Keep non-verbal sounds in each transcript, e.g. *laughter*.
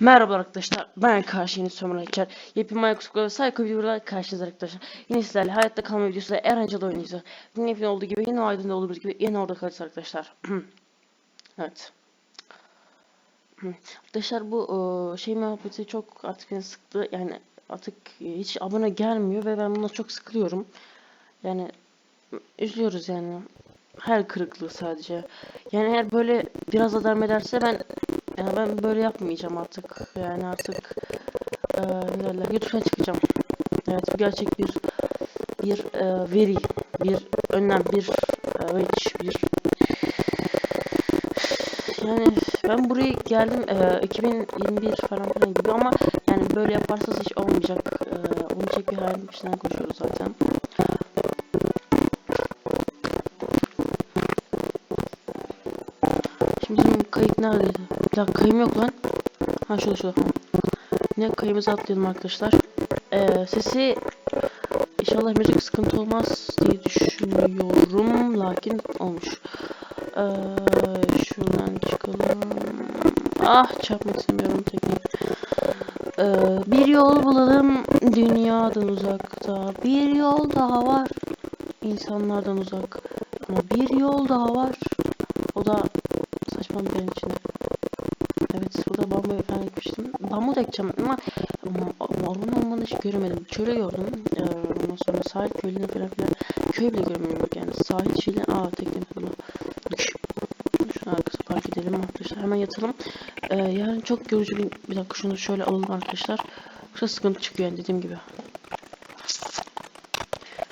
Merhaba arkadaşlar, ben karşınız Sömür Aker. Yepyeni Minecraft ve Psycho videolarla karşınızda arkadaşlar. Yine sizlerle hayatta kalma videosuyla Erencil'de oynayacağız. Yine hepin olduğu gibi, yine Aydın'da olduğu gibi yine orada kalacağız arkadaşlar. *clears throat* evet. arkadaşlar bu e, şey muhabbeti çok artık beni sıktı. Yani artık hiç abone gelmiyor ve ben buna çok sıkılıyorum. Yani üzülüyoruz yani. Her kırıklığı sadece. Yani eğer böyle biraz da devam ederse ben yani ben böyle yapmayacağım artık. Yani artık eee ne derler YouTube'a çıkacağım. Evet bu gerçek bir bir eee, veri, bir önlem, bir evet bir yani ben buraya geldim eee, 2021 falan filan gibi ama yani böyle yaparsanız hiç olmayacak. Onu çek bir hayal peşinden koşuyoruz zaten. Şimdi bizim kayıt neredeydi? Bir dakika kayım yok lan. Ha şurada şurada. Ne kayımızı atlayalım arkadaşlar. Ee, sesi inşallah müzik sıkıntı olmaz diye düşünüyorum. Lakin olmuş. Ee, şuradan çıkalım. Ah çarpmak istemiyorum teknik. Ee, bir yol bulalım dünyadan uzakta. Bir yol daha var insanlardan uzak. Ama bir yol daha var. O da saçma bir içinde. Evet burada bambu falan ekmiştim. Ekeceğim ama, orman olmanı hiç göremedim. Çölü gördüm. Ee, ondan sonra sahil köylerini falan filan. Köy bile görmüyorum yani. Sahil şeyle aa tekne falan. Şunu arkası park edelim arkadaşlar. Hemen yatalım. Ee, yarın çok yorucu bir, bir dakika şunu şöyle alalım arkadaşlar. Yoksa sıkıntı çıkıyor yani dediğim gibi.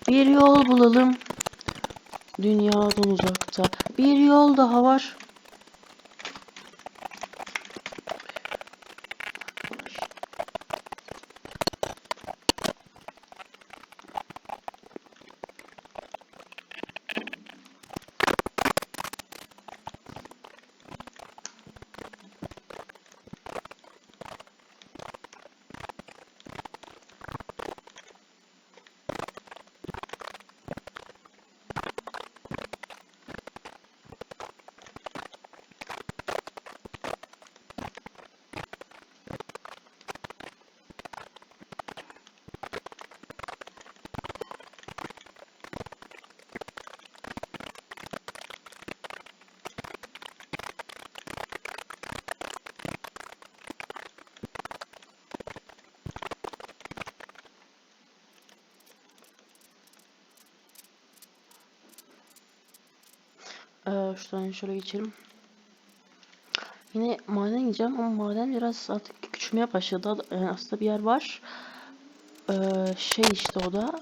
Bir yol bulalım. Dünyadan uzakta. Bir yol daha var. Ee, şuradan şöyle geçelim. Yine maden gideceğim ama maden biraz artık küçülmeye başladı. Yani aslında bir yer var. Ee, şey işte o da.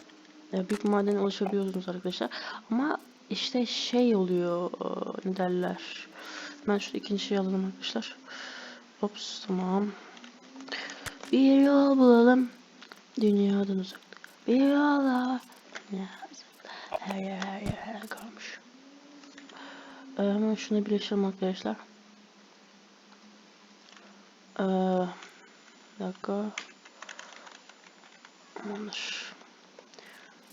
e, büyük madene ulaşabiliyorsunuz arkadaşlar. Ama işte şey oluyor. e, ne derler. Ben şu ikinci şey alalım arkadaşlar. Ops tamam. Bir yol bulalım. Dünyadan uzak. Bir yol uzak. Her yer her yer her yer. Ee, hemen şunu birleştirelim arkadaşlar. Ee, bir dakika. Tamamdır.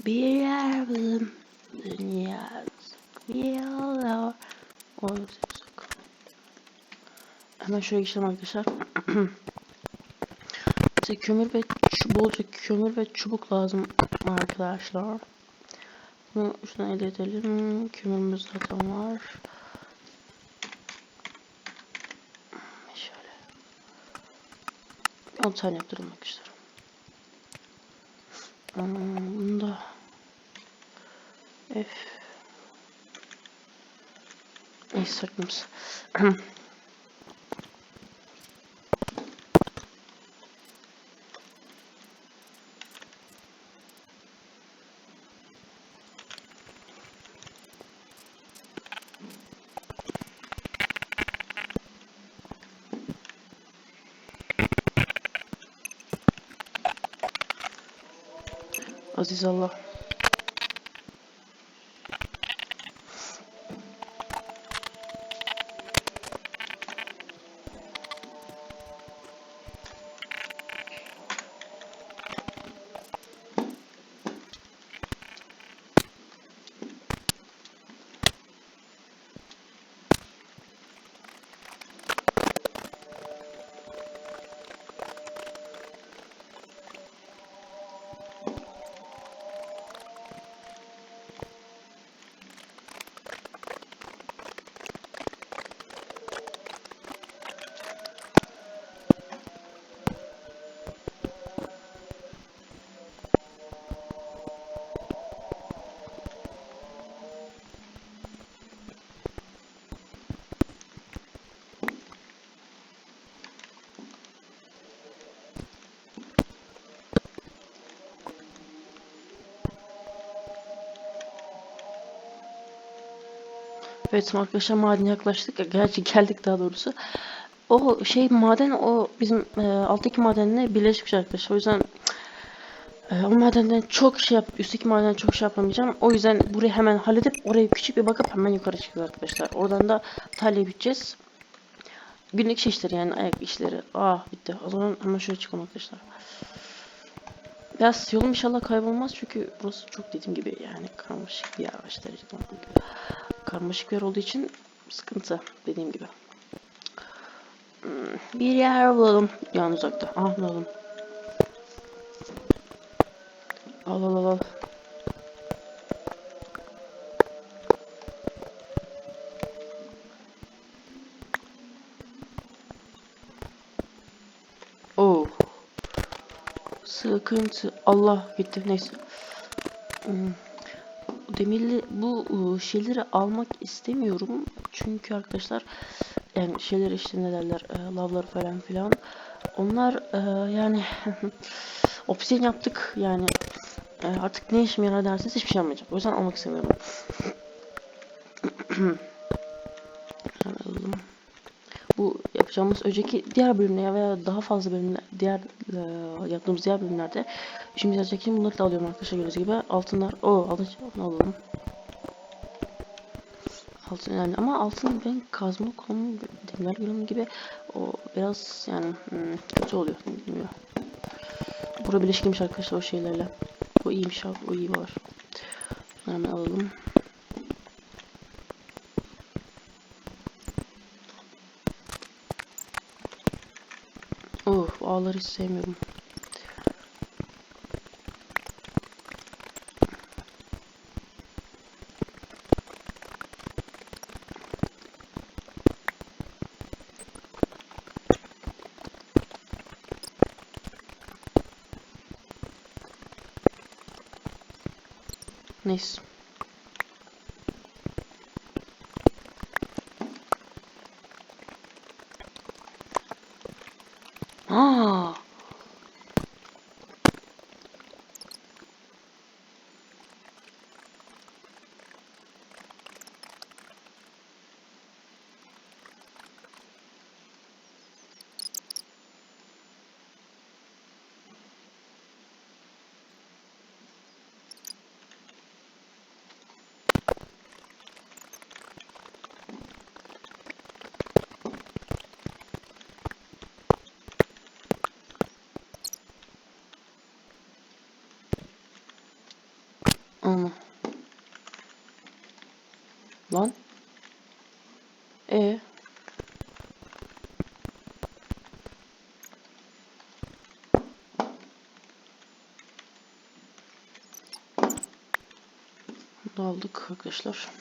Bir yer bulalım. Dünya bir yolda. Oy, sık. Hemen şuraya geçelim arkadaşlar. *clears throat* Bize kömür ve bolca kömür ve çubuk lazım arkadaşlar. Bunu şuradan elde edelim. Kömürümüz zaten var. Şöyle. 10 tane yaptırdım arkadaşlar. Bunu F Neyse saklımız. *clears throat* Aziz Allah. Evet arkadaşlar madene yaklaştık. Gerçi geldik daha doğrusu. O şey maden o bizim e, alttaki madenle birleşmiş arkadaşlar. O yüzden e, o madenden çok şey yap, üstteki madenden çok şey yapamayacağım. O yüzden burayı hemen halledip oraya küçük bir bakıp hemen yukarı çıkıyor arkadaşlar. Oradan da tarlaya biteceğiz. Günlük şey işleri yani ayak işleri. Aa bitti. O zaman hemen şöyle çıkalım arkadaşlar. Biraz yolum inşallah kaybolmaz çünkü burası çok dediğim gibi yani karmaşık bir aşırı derecede karmaşık bir yer olduğu için sıkıntı dediğim gibi. Hmm, Bir yer bulalım. Yani uzakta. Ah oğlum. Al al al al. Oh. Sıkıntı. Allah gitti. Neyse. Hmm. Demirli bu ıı, şeyleri almak istemiyorum. Çünkü arkadaşlar yani şeyler işte ne derler e, lavlar falan filan. Onlar e, yani *laughs* obsidian yaptık yani e, artık ne işime yarar derseniz hiçbir şey yapmayacak. O yüzden almak istemiyorum. *clears throat* yapacağımız önceki diğer bölümde veya daha fazla bölümler diğer e, yaptığımız diğer bölümlerde şimdi yazacak için bunları da alıyorum arkadaşlar gördüğünüz gibi altınlar o altın alalım altın yani ama altın ben kazma konumu demir bölümü gibi o biraz yani hmm, kötü oluyor bilmiyorum. Bura birleşikmiş arkadaşlar o şeylerle. O iyiymiş abi o iyi var. Hemen alalım. Oh ağları hiç sevmiyorum. Neyse. Aa. Ama. Lan. E. Bunu aldık arkadaşlar.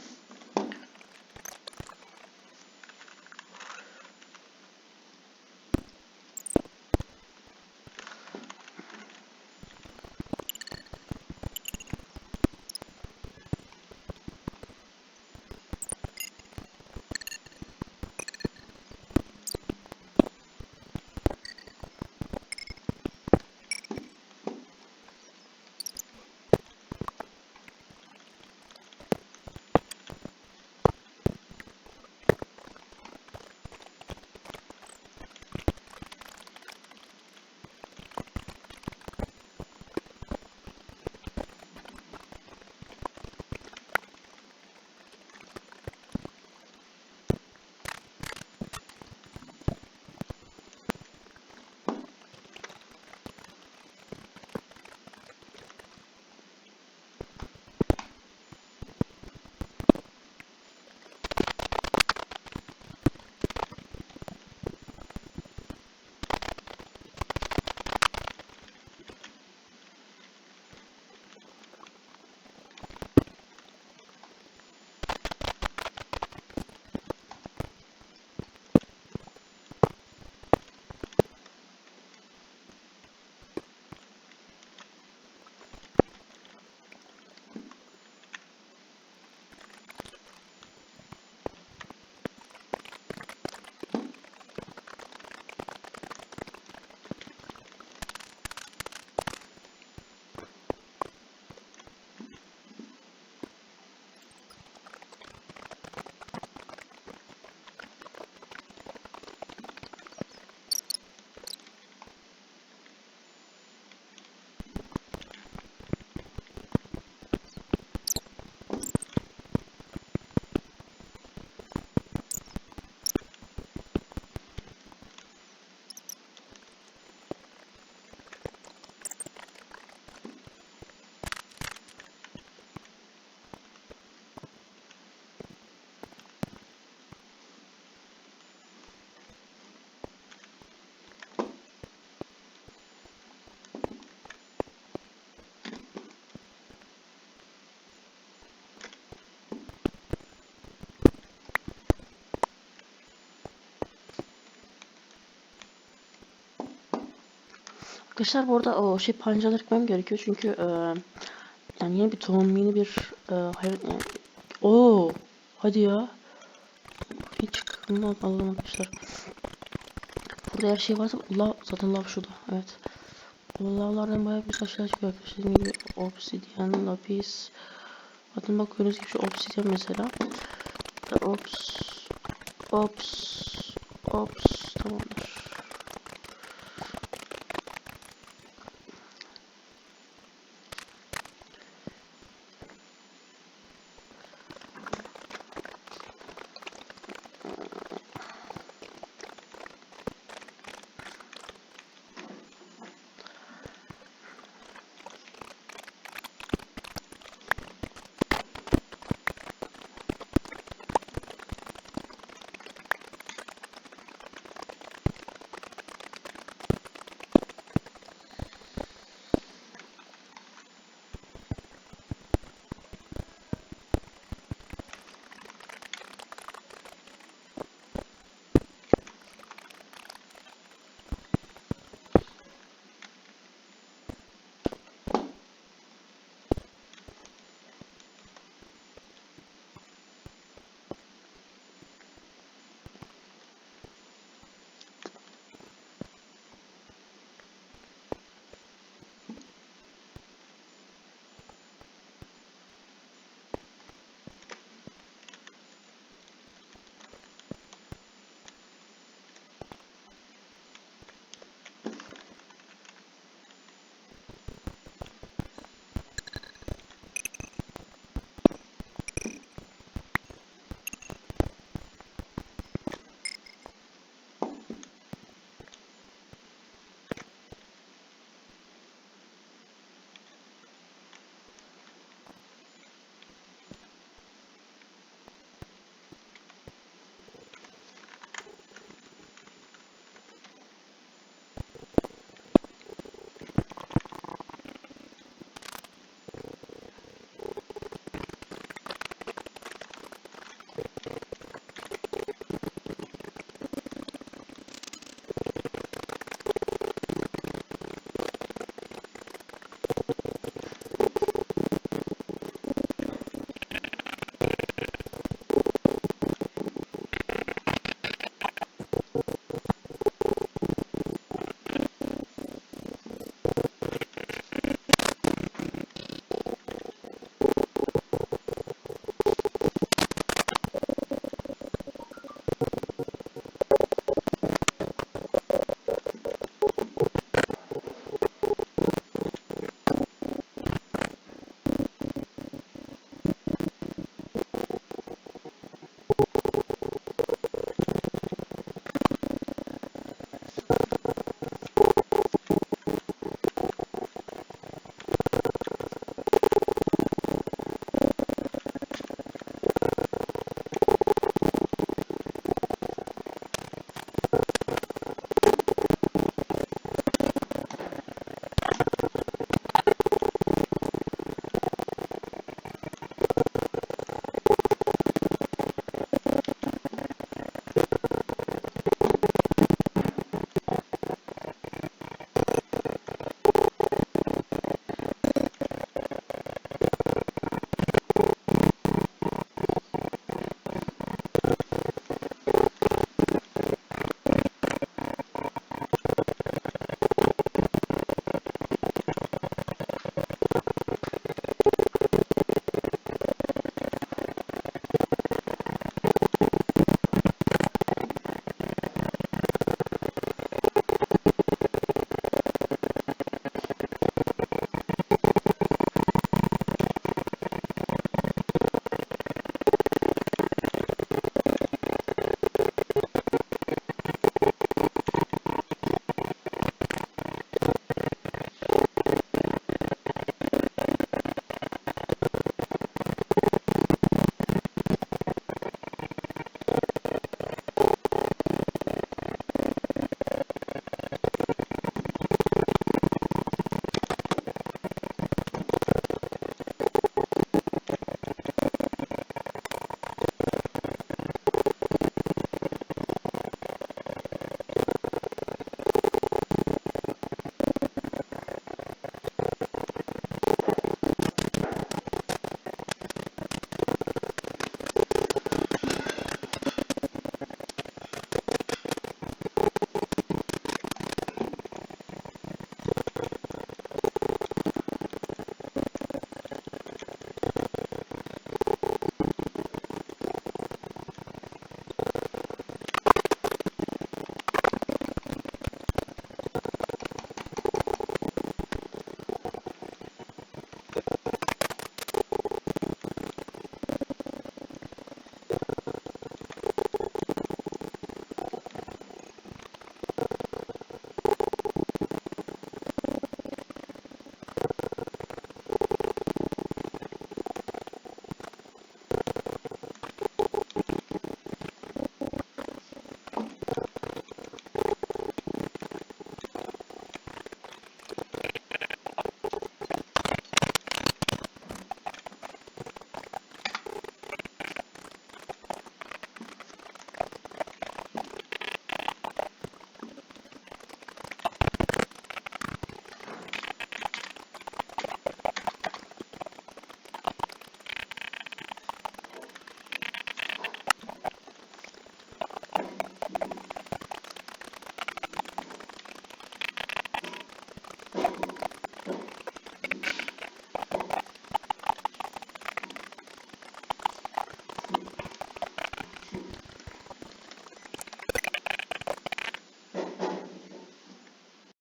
Arkadaşlar bu arada o şey pancaları ekmem gerekiyor çünkü e, yani yeni bir tohum yeni bir e, hayvan yani, Oo, hadi ya. Hiç kımdan alalım arkadaşlar. Burada her şey varsa lav zaten lav şurada. Evet. O lavlardan bayağı bir aşağı çıkıyor arkadaşlar. Dediğim gibi obsidian, lapis. Bakın bak gördüğünüz gibi şu obsidian mesela. Ops. Ops. Ops. Tamamdır.